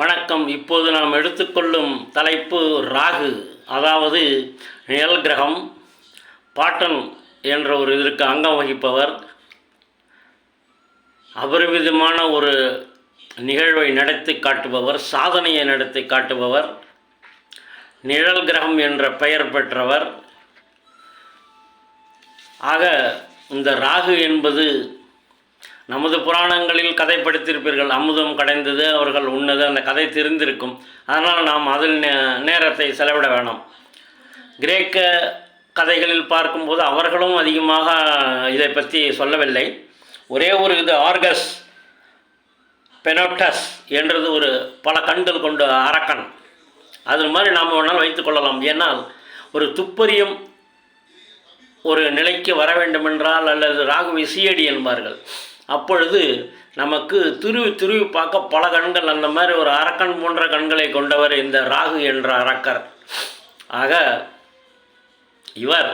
வணக்கம். இப்போது நாம் எடுத்துக்கொள்ளும் தலைப்பு ராகு. அதாவது நிழல் கிரகம் பாட்டன் என்ற ஒரு இதற்கு அங்கம் வகிப்பவர். அபரிமிதமான ஒரு நிகழ்வை நடத்தி காட்டுபவர் சாதனையை நடத்தி காட்டுபவர் நிழல் கிரகம் என்ற பெயர் பெற்றவர். ஆக இந்த ராகு என்பது நமது புராணங்களில் கதை படித்திருப்பீர்கள் அமுதம் கடைந்தது அவர்கள் உண்ணது அந்த கதை தெரிந்திருக்கும். அதனால் நாம் அதில் நே நேரத்தை செலவிட வேணாம். கிரேக்க கதைகளில் பார்க்கும்போது அவர்களும் அதிகமாக இதை பற்றி சொல்லவில்லை. ஒரே ஒரு இது ஆர்கஸ் பெனோட்டஸ் என்றது ஒரு பல கண்கள் கொண்ட அரக்கன். அது மாதிரி நாம் வேணால் வைத்துக்கொள்ளலாம் ஏன்னால் ஒரு துப்பறியும் ஒரு நிலைக்கு வர வேண்டுமென்றால் அல்லது ராகுவை சியடி என்பார்கள். அப்பொழுது நமக்கு துருவி துருவி பார்க்க பல கண்கள் அந்த மாதிரி ஒரு அரக்கன் போன்ற கண்களை கொண்டவர் இந்த ராகு என்ற அரக்கர். ஆக இவர்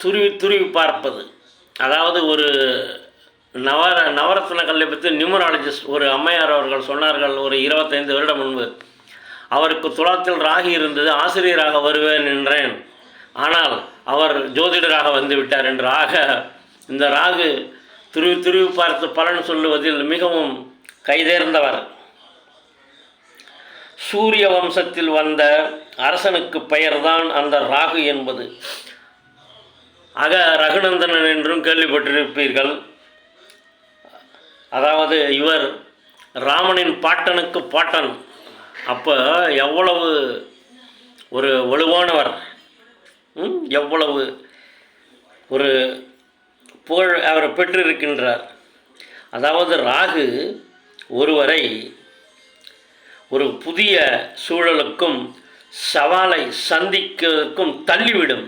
துருவி துருவி பார்ப்பது. அதாவது ஒரு நவர நவரத்ன கல்லை பற்றி நியூமராலஜிஸ்ட் ஒரு அம்மையார் அவர்கள் சொன்னார்கள் ஒரு இருபத்தைந்து வருடம் முன்பு. அவருக்கு துலாத்தில் ராகி இருந்தது ஆசிரியராக வருவேன் என்றேன். ஆனால் அவர் ஜோதிடராக வந்து விட்டார் என்று. ஆக இந்த ராகு துருவி துருவி பார்த்து பலன் சொல்லுவதில் மிகவும் கைதேர்ந்தவர். சூரிய வம்சத்தில் வந்த அரசனுக்கு பெயர்தான் அந்த ராகு என்பது. ஆக ரகுநந்தனன் என்றும் கேள்விப்பட்டிருப்பீர்கள். அதாவது இவர் ராமனின் பாட்டனுக்கு பாட்டன். அப்போ எவ்வளவு ஒரு வலுவானவர். எவ்வளவு ஒரு புகழ் அவர் பெற்றிருக்கின்றார். அதாவது ராகு ஒருவரை ஒரு புதிய சூழலுக்கும் சவாலை சந்திக்கிறதுக்கும் தள்ளிவிடும்.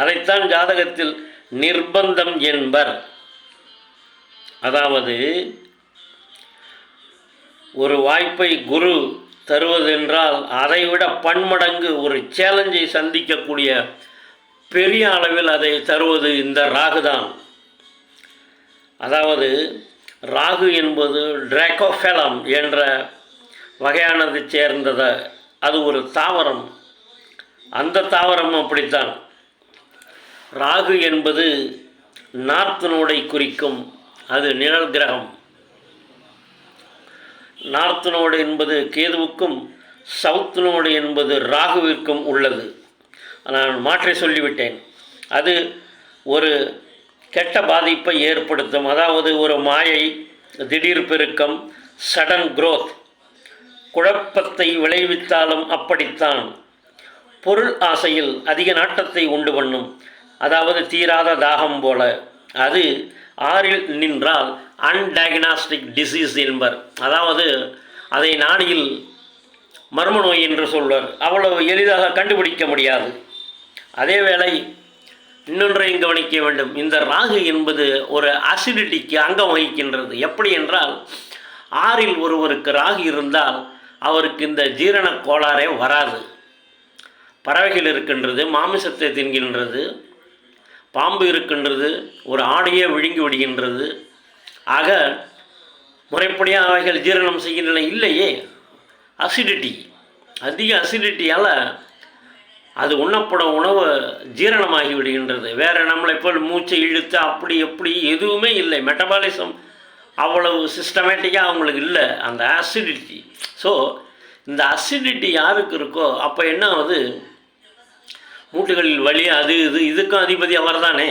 அதைத்தான் ஜாதகத்தில் நிர்பந்தம் என்பர். அதாவது ஒரு வாய்ப்பை குரு தருவதென்றால் அதைவிட பன்மடங்கு ஒரு சேலஞ்சை சந்திக்கக்கூடிய பெரிய அளவில் அதை தருவது இந்த ராகு தான் அதாவது ராகு என்பது டிராகோஃபெலம் என்ற வகையானது சேர்ந்தத. அது ஒரு தாவரம். அந்த தாவரம் அப்படித்தான். ராகு என்பது நார்த் நோடை குறிக்கும். அது நிழல் கிரகம். நார்த் நோடு என்பது கேதுவுக்கும் சவுத் நோடு என்பது ராகுவிற்கும் உள்ளது. நான் மாற்றி சொல்லிவிட்டேன். அது ஒரு கெட்ட பாதிப்பை ஏற்படுத்தும். அதாவது ஒரு மாயை திடீர் பெருக்கம் சடன் குரோத் குழப்பத்தை விளைவித்தாலும் அப்படித்தான். பொருள் ஆசையில் அதிக நாட்டத்தை உண்டு பண்ணும். அதாவது தீராத தாகம் போல. அது ஆறில் நின்றால் அன்டயக்னாஸ்டிக் டிசீஸ் என்பர். அதாவது அதை நாடியில் மர்ம நோய் என்று சொல்வர். அவ்வளவு எளிதாக கண்டுபிடிக்க முடியாது. அதேவேளை இன்னொன்றையும் கவனிக்க வேண்டும். இந்த ராகு என்பது ஒரு அசிடிட்டிக்கு அங்கம் வகிக்கின்றது. எப்படி என்றால் ஆறில் ஒருவருக்கு ராகு இருந்தால் அவருக்கு இந்த ஜீரண கோளாறே வராது. பறவைகள் இருக்கின்றது மாமிசத்தை தின்கின்றது பாம்பு இருக்கின்றது ஒரு ஆடையே விழுங்கி விடுகின்றது. ஆக முறைப்படியாக அவைகள் ஜீரணம் செய்கின்றன. இல்லையே அசிடிட்டி அதிக அசிடிட்டியால் அது உண்ணப்படும் உணவு ஜீரணமாகி விடுகின்றது. வேறு நம்மளை போல் மூச்சை இழுத்து அப்படி எப்படி எதுவுமே இல்லை. மெட்டபாலிசம் அவ்வளவு சிஸ்டமேட்டிக்காக அவங்களுக்கு இல்லை. அந்த அசிடிட்டி ஸோ இந்த அசிடிட்டி யாருக்கு இருக்கோ அப்போ என்ன ஆகுது? மூட்டுகளில் வலி அது இது இதுக்கும் அதிபதி அவர் தானே.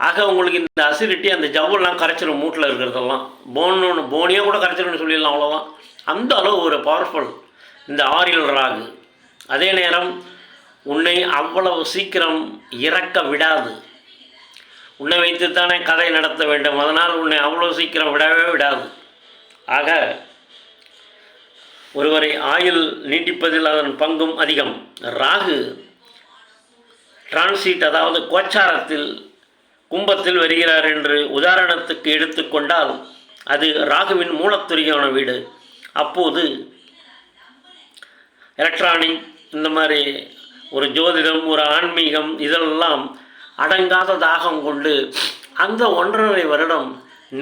ஆக உங்களுக்கு இந்த அசிடிட்டி அந்த ஜவ்வெல்லாம் கரைச்சிடும் மூட்டில் இருக்கிறதெல்லாம். போன்னு போனியாக கூட கரைச்சிடும்னு சொல்லிடலாம் அவ்வளோதான் அந்த அளவு ஒரு பவர்ஃபுல் இந்த ஆரியல் ராகு. அதே நேரம் உன்னை அவ்வளவு சீக்கிரம் இறக்க விடாது. உன்னை வைத்துத்தானே கதை நடத்த வேண்டும். அதனால் உன்னை அவ்வளோ சீக்கிரம் விடவே விடாது. ஆக ஒருவரை ஆயுள் நீட்டிப்பதில் அதன் பங்கும் அதிகம். ராகு டிரான்சிட் அதாவது கோச்சாரத்தில் கும்பத்தில் வருகிறார் என்று உதாரணத்துக்கு எடுத்துக்கொண்டால் அது ராகுவின் மூலத்துறையான வீடு. அப்போது எலக்ட்ரானிக் இந்த மாதிரி ஒரு ஜோதிடம் ஒரு ஆன்மீகம் இதெல்லாம் அடங்காத தாகம் கொண்டு அந்த ஒன்றரை வருடம்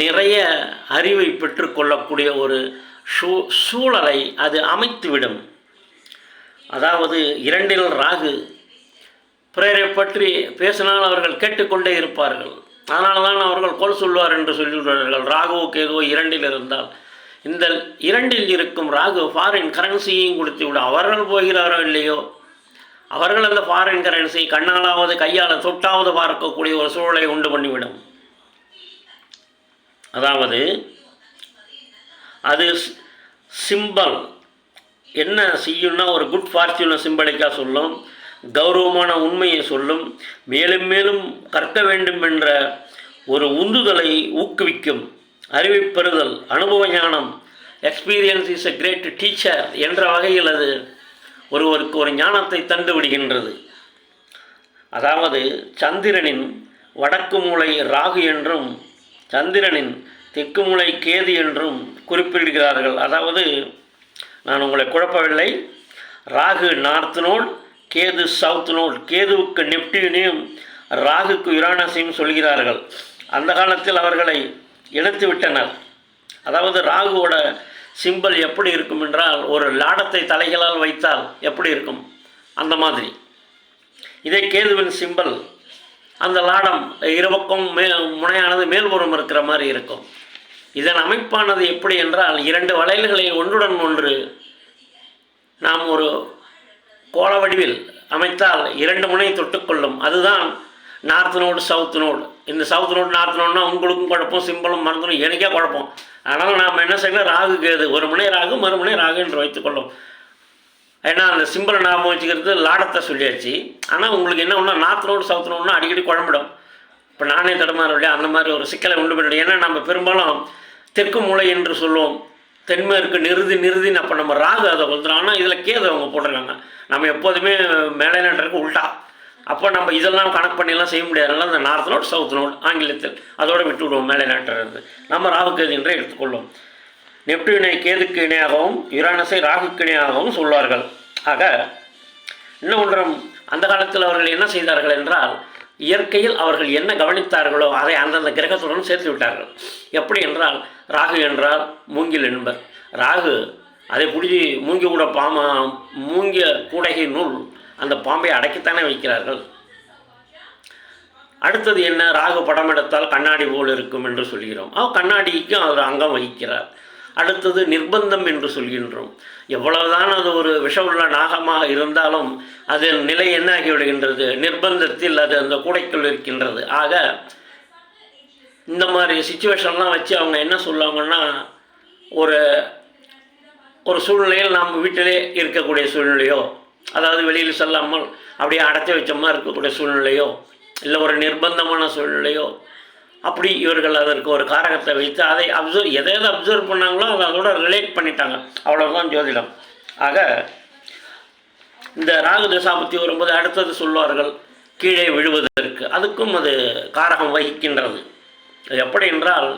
நிறைய அறிவை பெற்றுக்கொள்ளக்கூடிய ஒரு சூ சூழலை அது அமைத்துவிடும். அதாவது இரண்டில் ராகு பிறரை பற்றி பேசினால் அவர்கள் கேட்டுக்கொண்டே இருப்பார்கள். அதனால தான் அவர்கள் கொல் சொல்வார் என்று சொல்லிவிடுவார்கள் ராகுவோ கேதுவோ இரண்டில் இருந்தால் இந்த இரண்டில் இருக்கும் ராகு ஃபாரின் கரன்சியையும் கொடுத்து விடும். அவர்கள் போகிறாரோ இல்லையோ? அவர்கள் அந்த ஃபாரின் கரன்சி கண்ணாலாவது கையால் தொட்டாவது பார்க்கக்கூடிய ஒரு சூழலை உண்டு பண்ணிவிடும். அதாவது அது சிம்பல் என்ன செய்யும்னா ஒரு குட் ஃபார்ச்சூனை சிம்பலிக்காக சொல்லும் கௌரவமான உண்மையை சொல்லும் மேலும் மேலும் கற்க வேண்டும் என்ற ஒரு உந்துதலை ஊக்குவிக்கும். அறிவை பெறுதல் அனுபவ ஞானம். Experience is a great teacher என்ற வகையில் அது ஒருவருக்கு ஒரு ஞானத்தை தந்து விடுகின்றது. அதாவது சந்திரனின் வடக்கு மூலை ராகு என்றும் சந்திரனின் தெற்கு மூளை கேது என்றும் குறிப்பிடுகிறார்கள். அதாவது நான் உங்களை குழப்பவில்லை. Rahu north node Ketu south node கேதுவுக்கு நெப்டியூனையும் ராகுக்கு யுரானஸையும் சொல்கிறார்கள். அந்த காலத்தில் அவர்களை இணைத்து விட்டனர். அதாவது ராகுவோட சிம்பல் எப்படி இருக்கும் என்றால் ஒரு லாடத்தை தலைகளால் வைத்தால் எப்படி இருக்கும்? அந்த மாதிரி. இதே கேதுவின் சிம்பல் அந்த லாடம் இருபக்கம் மே முனையானது மேல்புறம் இருக்கிற மாதிரி இருக்கும். இதன் அமைப்பானது எப்படி என்றால் இரண்டு வளையல்களை ஒன்றுடன் ஒன்று நாம் ஒரு கோள வடிவில் அமைத்தால் இரண்டு முனை தொட்டுக்கொள்ளும். அதுதான் நார்த் நோடு சவுத் நோடு இந்த சவுத் நோட் நார்த் நோட்னா உங்களுக்கும் குழப்பம் சிம்பிளும் மறந்துடும் எனக்கே குழப்பம். அதனால் நாம் என்ன செய்யணும்? ராகு கேது. ஒரு மணி ராகு மறுமணி ராகு என்று வைத்துக்கொள்ளும். ஏன்னா அந்த சிம்பிளை ஞாபகம் வச்சுக்கிறது லாடத்தை சொல்லியாச்சு. ஆனால் உங்களுக்கு என்ன ஒன்றா நார்த் நோடு சவுத் நோட்னா அடிக்கடி குழம்பிடும். இப்போ நானே தடுமாறவில்லையா அந்த மாதிரி ஒரு சிக்கலை உண்டு பண்ணிடும். ஏன்னா நம்ம பெரும்பாலும் தெற்கு மூலை என்று சொல்லுவோம். தென்மேற்கு நிறுதி நிறுதின்னு அப்போ நம்ம ராகு அதை வந்துடும் ஆனால் இதில் கேது அவங்க போட்டிருக்காங்க. நம்ம எப்போதுமே மேலே நன்றதுக்கு உல்ட்டா அப்போ நம்ம இதெல்லாம் கணக்கு பண்ணிலாம் செய்ய முடியாதுனால அந்த நார்த் நோட் சவுத் நோட் ஆங்கிலத்தில் அதோடு விட்டு விடுவோம் மேலே நாட்டுறது நம்ம ராகு கேது என்றே எடுத்துக்கொள்வோம் நெப்டியூனை கேதுக்கு இணையாகவும் யுரானஸை ராகுக்கு இணையாகவும் சொல்வார்கள். ஆக இன்னும் ஒன்றும் அந்த காலத்தில் அவர்கள் என்ன செய்தார்கள் என்றால் இயற்கையில் அவர்கள் என்ன கவனித்தார்களோ அதை அந்தந்த கிரகத்துடன் சேர்த்து விட்டார்கள். எப்படி என்றால் ராகு என்றால் மூங்கில் என்பர். ராகு அதை பிடிச்சி மூங்கி கூட பாம்பா மூங்கிய கூடகை நூல் அந்த பாம்பை அடக்கித்தானே வைக்கிறார்கள். அடுத்தது என்ன? ராகு படம் எடுத்தால் கண்ணாடி போல் இருக்கும் என்று சொல்கிறோம். அவ கண்ணாடிக்கும் அவர் அங்கம் வகிக்கிறார். அடுத்தது நிர்பந்தம் என்று சொல்கின்றோம். எவ்வளவுதான் அது ஒரு விஷமுள்ள நாகமாக இருந்தாலும் அதன் நிலை என்ன ஆகிவிடுகின்றது நிர்பந்தத்தில் அது அந்த கூடைக்குள் இருக்கின்றது. ஆக இந்த மாதிரி சுச்சுவேஷன்லாம் வச்சு அவங்க என்ன சொல்லுவாங்கன்னா ஒரு ஒரு சூழ்நிலையில் நாம் வீட்டிலே இருக்கக்கூடிய சூழ்நிலையோ அதாவது வெளியில் செல்லாமல் அப்படியே அடைச்சி வச்சமாக இருக்கக்கூடிய சூழ்நிலையோ இல்லை ஒரு நிர்பந்தமான சூழ்நிலையோ அப்படி இவர்கள் அதற்கு ஒரு காரகத்தை வைத்து அதை அப்சர்வ் எதை எதை அப்சர்வ் பண்ணாங்களோ அதை அதோட ரிலேட் பண்ணிட்டாங்க. அவ்வளோதான் ஜோதிடம். ஆக இந்த ராகு தசாபத்தி வரும்போது அடுத்தது சொல்வார்கள் கீழே விழுவதற்கு. அதுக்கும் அது காரகம் வகிக்கின்றது. அது எப்படி என்றால்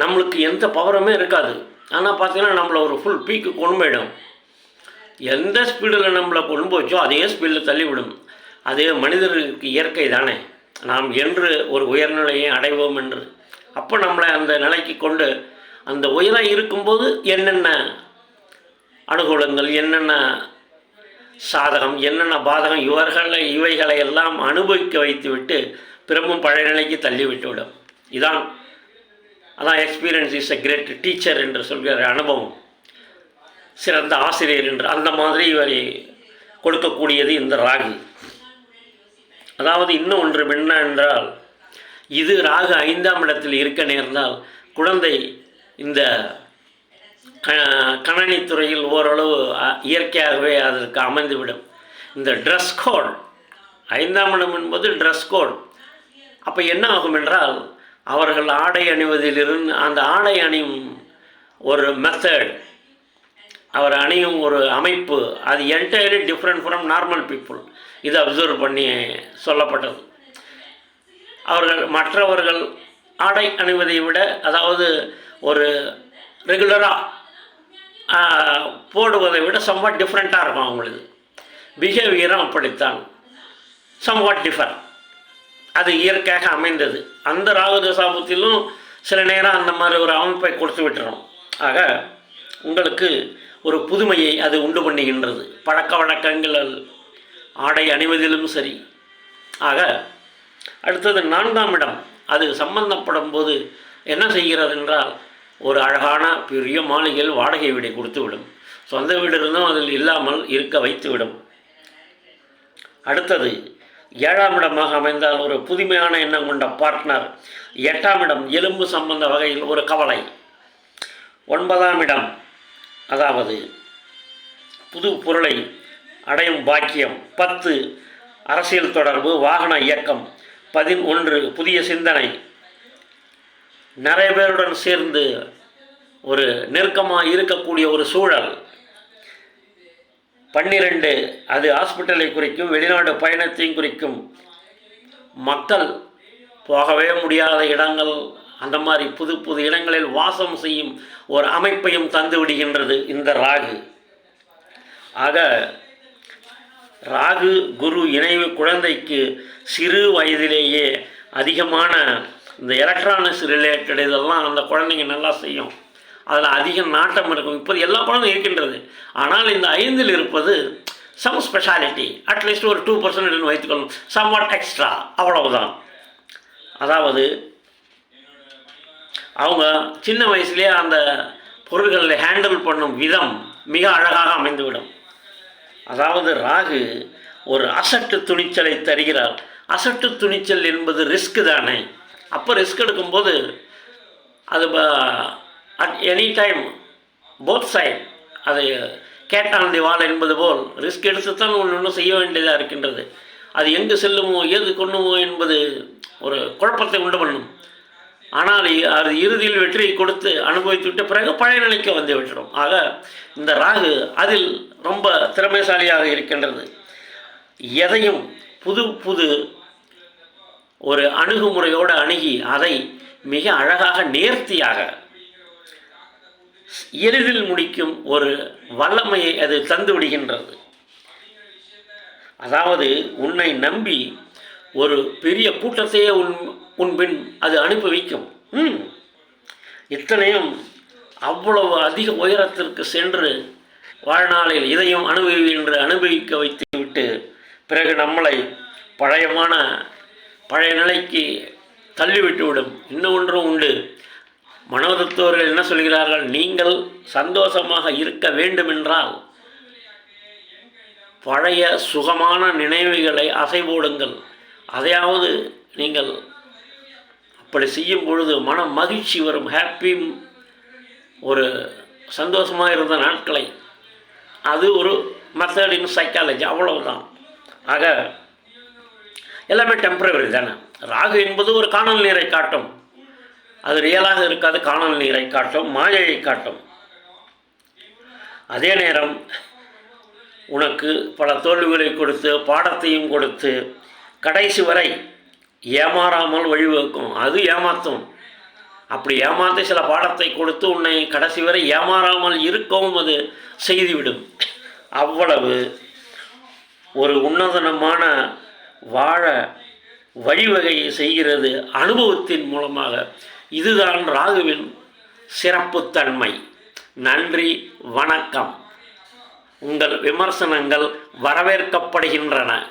நம்மளுக்கு எந்த பவருமே இருக்காது. ஆனால் பார்த்தீங்கன்னா நம்மளை ஒரு ஃபுல் பீக்கு கொண்டு போயிடும். எந்த ஸ்பீடில் நம்மளை கொண்டு போச்சோ அதே ஸ்பீடில் தள்ளிவிடும். அதே மனிதர்களுக்கு இயற்கை தானே. நாம் என்று ஒரு உயர்நிலையை அடைவோம் என்று. அப்போ நம்மளை அந்த நிலைக்கு கொண்டு அந்த உயரம் இருக்கும்போது என்னென்ன அனுகூலங்கள் என்னென்ன சாதகம் என்னென்ன பாதகம் இவர்களை இவைகளை எல்லாம் அனுபவிக்க வைத்துவிட்டு திரும்பவும் பழைய நிலைக்கு தள்ளிவிட்டுவிடும். இதான் அதான் experience is a great teacher என்று சொல்கிற அனுபவம். சிறந்த ஆசிரியர் என்று அந்த மாதிரி இவரை கொடுக்கக்கூடியது இந்த ராகு. அதாவது இன்னும் ஒன்று என்ன என்றால் இது ராகு ஐந்தாம் இடத்தில் இருக்க நேர்ந்தால் குழந்தை இந்த க கணனித்துறையில் ஓரளவு அ- இயற்கையாகவே அதற்கு அமைந்துவிடும். இந்த ட்ரெஸ் கோட் ஐந்தாம் இடம் என்பது ட்ரெஸ் கோட் அப்போ என்ன ஆகும் என்றால் அவர்கள் ஆடை அணிவதிலிருந்து அந்த ஆடை அணியும் ஒரு மெத்தட் அவர் அணியும் ஒரு அமைப்பு. அது entirely different from normal people இது அப்சர்வ் பண்ணி சொல்லப்பட்டது. அவர்கள் மற்றவர்கள் ஆடை அணிவதை விட அதாவது ஒரு ரெகுலராக போடுவதை விட சம்வாட் டிஃப்ரெண்ட்டாக இருக்கும் அவங்களுக்கு பிஹேவியரும் அப்படித்தான். சம்வாட் டிஃபர் அது இயற்கையாக அமைந்தது. அந்த ராகு தசாபத்திலும் சில நேரம் அந்த மாதிரி ஒரு அமைப்பை கொடுத்து விட்டுரும் ஆக உங்களுக்கு ஒரு புதுமையை அது உண்டு பண்ணுகின்றது. பழக்க வழக்கங்கள் ஆடை அணிவதிலும் சரி. ஆக அடுத்தது நான்காம் இடம். அது சம்பந்தப்படும் போது என்ன செய்கிறது என்றால் ஒரு அழகான பெரிய மாளிகையில் வாடகை வீடை கொடுத்துவிடும். சொந்த வீடு இருந்தும் அதில் இல்லாமல் இருக்க வைத்துவிடும். அடுத்தது ஏழாம் இடமாக அமைந்தால் ஒரு புதுமையான எண்ணம் கொண்ட பார்ட்னர் எட்டாம் இடம் எலும்பு சம்பந்த வகையில் ஒரு கவலை. ஒன்பதாம் இடம் அதாவது புது பொருளை அடையும் பாக்கியம். பத்து அரசியல் தொடர்பு வாகன இயக்கம். பதினொன்று புதிய சிந்தனை. நிறைய பேருடன் சேர்ந்து ஒரு நெருக்கமாக இருக்கக்கூடிய ஒரு சூழல். பன்னிரெண்டு அது ஹாஸ்பிட்டலை குறிக்கும் வெளிநாடு பயணத்தையும் குறிக்கும். மக்கள் போகவே முடியாத இடங்கள் அந்த மாதிரி புது புது இடங்களில் வாசம் செய்யும் ஒரு அமைப்பையும் தந்து விடுகின்றது இந்த ராகு. ஆக ராகு குரு இணைவு குழந்தைக்கு சிறு வயதிலேயே அதிகமான இந்த எலக்ட்ரானிக்ஸ் ரிலேட்டட் இதெல்லாம் அந்த குழந்தைங்க நல்லா செய்யும். அதில் அதிக நாட்டம் இருக்கும். இப்போது எல்லா குழந்தையும் இருக்கின்றது. ஆனால் இந்த ஐந்தில் இருப்பது சம் ஸ்பெஷாலிட்டி அட்லீஸ்ட் ஒரு டூ பர்சன்ட் வைத்துக்கொள்ளும். சம் வாட் எக்ஸ்ட்ரா அவ்வளவுதான். அதாவது அவங்க சின்ன வயசுலேயே அந்த பொருள்களை ஹேண்டில் பண்ணும் விதம் மிக அழகாக அமைந்துவிடும். அதாவது ராகு ஒரு அசட்டு துணிச்சலை தருகிறார். அசட்டு துணிச்சல் என்பது ரிஸ்க் தானே. அப்போ ரிஸ்க் எடுக்கும்போது அது at any time both side அது கேட்டான் திவால் என்பது போல் ரிஸ்க் எடுத்துத்தான் ஒன்று ஒன்று செய்ய வேண்டியதாக இருக்கின்றது. அது எங்கு செல்லுமோ ஏது கொள்ளுமோ என்பது ஒரு குழப்பத்தை உண்டு பண்ணும். ஆனால் அது இறுதியில் வெற்றியை கொடுத்து அனுபவித்து விட்ட பிறகு பழைய நிலைக்கு வந்து விட்டுடும். ஆக இந்த ராகு அதில் ரொம்ப திறமைசாலியாக இருக்கின்றது. எதையும் புது புது ஒரு அணுகுமுறையோடு அணுகி அதை மிக அழகாக நேர்த்தியாக எளிதில் முடிக்கும் ஒரு வல்லமையை அது தந்து விடுகின்றது. அதாவது உன்னை நம்பி ஒரு பெரிய கூட்டத்தையே உன் உன்பின் அது அனுப்பி வைக்கும் இத்தனையும் அவ்வளவு அதிக உயரத்திற்கு சென்று வாழ்நாளில் இதையும் அனுபவி என்று அனுபவிக்க வைத்துவிட்டு பிறகு நம்மளை பழையமான பழைய நிலைக்கு தள்ளிவிட்டுவிடும். இன்னும் ஒன்றும் உண்டு. மனோதத்துவர்கள் என்ன சொல்கிறார்கள்? நீங்கள் சந்தோஷமாக இருக்க வேண்டுமென்றால் பழைய சுகமான நினைவுகளை அசைபோடுங்கள். அதையாவது நீங்கள் இப்படி செய்யும் பொழுது மன மகிழ்ச்சி வரும் ஹாப்பி ஒரு சந்தோஷமாக இருந்த நாட்களை. அது ஒரு மெத்தட் இன் சைக்காலஜி அவ்வளவுதான். ஆக எல்லாமே டெம்பரவரி தானே. ராகு என்பது ஒரு காணல் நீரை காட்டும். அது ரியலாக இருக்காது காணல் நீரை காட்டும் மாயையை காட்டும். அதே நேரம் உனக்கு பல தோல்விகளை கொடுத்து பாடத்தையும் கொடுத்து கடைசி வரை ஏமாறாமல் வழிவகுக்கும். அது ஏமாத்தும். அப்படி ஏமாற்றி சில பாடத்தை கொடுத்து உன்னை கடைசி வரை ஏமாறாமல் இருக்கவும் அது செய்துவிடும். அவ்வளவு ஒரு உன்னதனமான வாழ வழிவகையை செய்கிறது அனுபவத்தின் மூலமாக. இதுதான் ராகுவின் சிறப்புத்தன்மை. நன்றி வணக்கம். உங்கள் விமர்சனங்கள் வரவேற்கப்படுகின்றன.